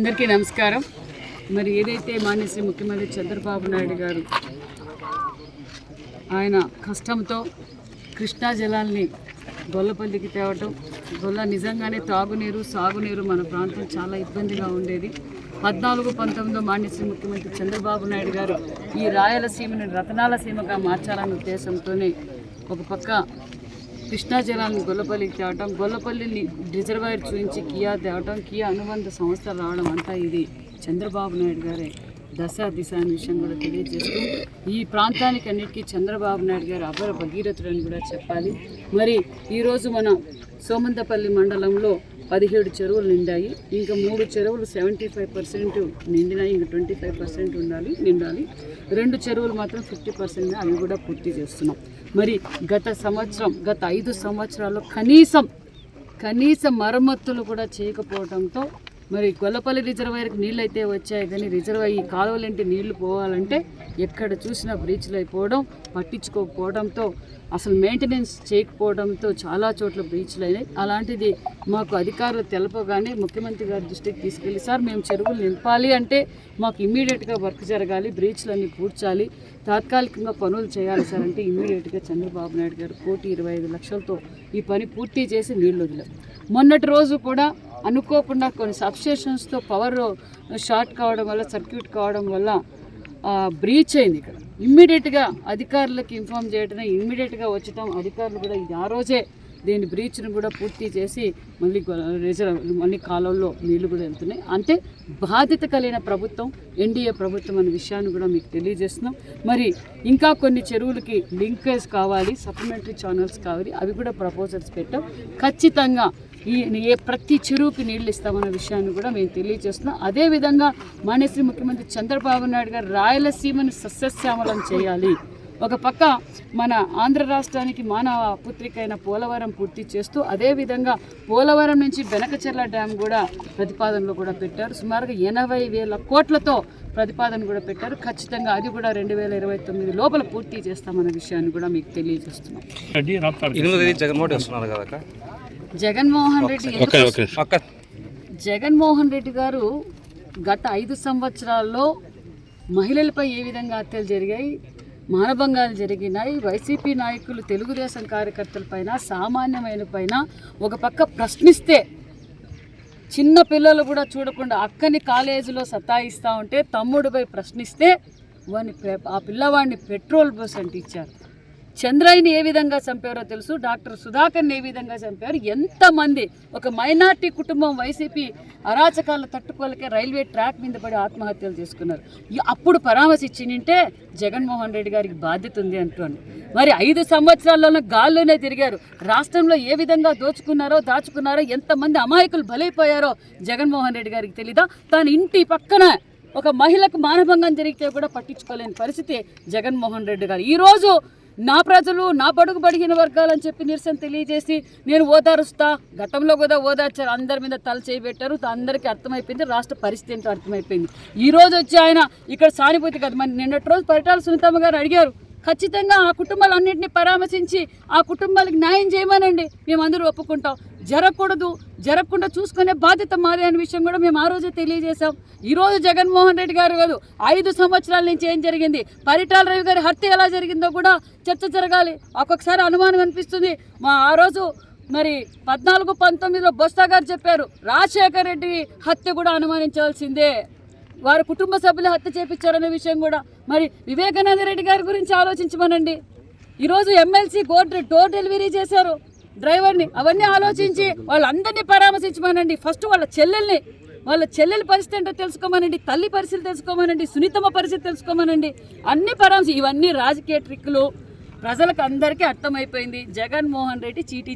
అందరికీ నమస్కారం. మరి ఏదైతే మాన్యశ్రీ ముఖ్యమంత్రి చంద్రబాబు నాయుడు గారు ఆయన కష్టంతో కృష్ణా జలాల్ని గొల్లపల్లికి తేవటం గొల్ల నిజంగానే తాగునీరు సాగునీరు మన ప్రాంతం చాలా ఇబ్బందిగా ఉండేది. పద్నాలుగు పంతొమ్మిదిలో మాన్యశ్రీ ముఖ్యమంత్రి చంద్రబాబు నాయుడు గారు ఈ రాయలసీమని రతనాల సీమగా మార్చాలన్న ఉద్దేశంతోనే ఒక పక్క కృష్ణా జలాన్ని గొల్లపల్లికి తేవటం గొల్లపల్లిని రిజర్వాయర్ చూపించి కియా తేవటం కియా అనుబంధ సంస్థలు రావడం అంతా ఇది చంద్రబాబు నాయుడు గారే దశ దిశ అనే విషయం కూడా తెలియజేస్తూ ఈ ప్రాంతానికి అన్నిటికీ చంద్రబాబు నాయుడు గారు అపర అని కూడా చెప్పాలి. మరి ఈరోజు మన సోమంతపల్లి మండలంలో పదిహేడు చెరువులు నిండాయి. ఇంకా మూడు చెరువులు సెవెంటీ ఫైవ్ పర్సెంట్ నిండినాయి. ఇంకా ట్వంటీ ఫైవ్ పర్సెంట్ ఉండాలి నిండాలి. రెండు చెరువులు మాత్రం ఫిఫ్టీ పర్సెంట్ అవి కూడా పూర్తి చేస్తున్నాం. మరి గత సంవత్సరం గత ఐదు సంవత్సరాల్లో కనీసం కనీస మరమ్మతులు కూడా చేయకపోవడంతో మరి కొల్లపల్లి రిజర్వాయర్కి నీళ్ళు అయితే వచ్చాయి కానీ రిజర్వాయర్ ఈ కాలువలంటే నీళ్ళు పోవాలంటే ఎక్కడ చూసినా బ్రీచ్లు అయిపోవడం పట్టించుకోకపోవడంతో అసలు మెయింటెనెన్స్ చేయకపోవడంతో చాలా చోట్ల బ్రీచ్లు అయినాయి. అలాంటిది మాకు అధికారులు తెలపగానే ముఖ్యమంత్రి గారి దృష్టికి తీసుకెళ్ళి సార్ మేము చెరువులు నింపాలి అంటే మాకు ఇమ్మీడియట్గా వర్క్ జరగాలి బ్రీచ్లు అన్ని పూడ్చాలి తాత్కాలికంగా పనులు చేయాలి సార్ అంటే ఇమ్మీడియట్గా చంద్రబాబు నాయుడు గారు కోటి ఇరవై ఐదు లక్షలతో ఈ పని పూర్తి చేసి నీళ్ళు వదిలారు. మొన్నటి రోజు కూడా అనుకోకుండా కొన్ని సబ్స్టేషన్స్తో పవర్ షార్ట్ కావడం వల్ల సర్క్యూట్ కావడం వల్ల బ్రీచ్ అయింది ఇక్కడ. ఇమ్మీడియట్గా అధికారులకు ఇన్ఫామ్ చేయడం ఇమ్మీడియట్గా వచ్చటం అధికారులు కూడా ఆ రోజే దీని బ్రీచ్ను కూడా పూర్తి చేసి మళ్ళీ రిజర్వ్ మళ్ళీ కాలంలో నీళ్ళు కూడా వెళ్తున్నాయి. అంటే బాధ్యత కలిగిన ప్రభుత్వం ఎన్డీఏ ప్రభుత్వం అనే విషయాన్ని కూడా మీకు తెలియజేస్తున్నాం. మరి ఇంకా కొన్ని చెరువులకి లింకేజ్ కావాలి సప్లిమెంటరీ ఛానల్స్ కావాలి అవి కూడా ప్రపోజల్స్ పెట్టాం. ఖచ్చితంగా ఈ ఏ ప్రతి చెరువుకి నీళ్ళు ఇస్తామన్న విషయాన్ని కూడా మేము తెలియజేస్తున్నాం. అదేవిధంగా మాన్యశ్రీ ముఖ్యమంత్రి చంద్రబాబు నాయుడు గారు రాయలసీమను సస్యశ్యామలం చేయాలి. ఒక పక్క మన ఆంధ్ర రాష్ట్రానికి మానవ పుత్రిక అయిన పోలవరం పూర్తి చేస్తూ అదేవిధంగా పోలవరం నుంచి బెనకచెర్ల డ్యామ్ కూడా ప్రతిపాదనలో కూడా పెట్టారు. సుమారుగా ఎనభై వేల కోట్లతో ప్రతిపాదన కూడా పెట్టారు. ఖచ్చితంగా అది కూడా రెండు వేల ఇరవై తొమ్మిది లోపల పూర్తి చేస్తామన్న విషయాన్ని కూడా మీకు తెలియజేస్తున్నాం. జగన్మోహన్ రెడ్డి జగన్మోహన్ రెడ్డి గారు గత ఐదు సంవత్సరాల్లో మహిళలపై ఏ విధంగా హత్యలు జరిగాయి? మానభంగాలు జరిగినాయి. వైసీపీ నాయకులు తెలుగుదేశం కార్యకర్తలపైన సామాన్యమైన పైన ఒక పక్క ప్రశ్నిస్తే చిన్న పిల్లలు కూడా చూడకుండా అక్కని కాలేజీలో సతాయిస్తూ ఉంటే తమ్ముడిపై ప్రశ్నిస్తే వాడిని పె- ఆ పిల్లవాడిని పెట్రోల్ బస్ అంటించారు. చంద్రయ్యని ఏ విధంగా చంపారో తెలుసు డాక్టర్ సుధాకర్ని ఏ విధంగా చంపారు ఎంతమంది ఒక మైనార్టీ కుటుంబం వైసీపీ అరాచకాలు తట్టుకోలేకే రైల్వే ట్రాక్ మీద పడి ఆత్మహత్యలు చేసుకున్నారు. అప్పుడు పరామర్శించింటే జగన్మోహన్ రెడ్డి గారికి బాధ్యత ఉంది అంటున్నాను మరి ఐదు సంవత్సరాల్లోనూ గాల్లోనే తిరిగారు. రాష్ట్రంలో ఏ విధంగా దోచుకున్నారో దాచుకున్నారో ఎంతమంది అమాయకులు బలైపోయారో జగన్మోహన్ రెడ్డి గారికి తెలీదా? తన ఇంటి పక్కన ఒక మహిళకు మానభంగం జరిగితే కూడా పట్టించుకోలేని పరిస్థితి జగన్మోహన్ రెడ్డి గారు. ఈరోజు నా ప్రజలు నా బడుగు బడిగిన వర్గాలని చెప్పి నిరసన తెలియజేసి నేను ఓదారుస్తా. గతంలో కూడా ఓదార్చారు. అందరి మీద తల చేయబెట్టారు. అందరికీ అర్థమైపోయింది. రాష్ట్ర పరిస్థితి ఏంటో అర్థమైపోయింది. ఈ రోజు వచ్చి ఆయన ఇక్కడ సానుభూతి కదా. మరి నిన్నటి రోజు పరిటాల సునీతమ్మ గారు అడిగారు ఖచ్చితంగా ఆ కుటుంబాలన్నింటినీ పరామర్శించి ఆ కుటుంబాలకు న్యాయం చేయమనండి. మేము అందరూ ఒప్పుకుంటాం. జరగకూడదు జరగకుండా చూసుకునే బాధ్యత మాదే అనే విషయం కూడా మేము ఆ రోజే తెలియజేశాం. ఈరోజు జగన్మోహన్ రెడ్డి గారు కాదు ఐదు సంవత్సరాల నుంచి ఏం జరిగింది? పరిటాల రవి గారి హత్య ఎలా జరిగిందో కూడా చర్చ జరగాలి. ఒక్కొక్కసారి అనుమానం అనిపిస్తుంది. మా ఆ రోజు మరి పద్నాలుగు పంతొమ్మిదిలో బొస్తా గారు చెప్పారు రాజశేఖర్ రెడ్డి హత్య కూడా అనుమానించవలసిందే వారి కుటుంబ సభ్యులు హత్య చేపించారనే విషయం కూడా. మరి వివేకానంద రెడ్డి గారి గురించి ఆలోచించమనండి. ఈరోజు ఎమ్మెల్సీ గోడ్ డోర్ డెలివరీ చేశారు. డ్రైవర్ని అవన్నీ ఆలోచించి వాళ్ళందరినీ పరామర్శించమనండి. ఫస్ట్ వాళ్ళ చెల్లెల్ని వాళ్ళ చెల్లెల పరిస్థితి ఏంటో తెలుసుకోమనండి తల్లి పరిస్థితి తెలుసుకోమనండి సునీతమ్మ పరిస్థితి తెలుసుకోమనండి. అన్ని పరామర్శ ఇవన్నీ రాజకీయ ట్రిక్లు ప్రజలకు అందరికీ అర్థమైపోయింది. జగన్మోహన్ రెడ్డి చీటీ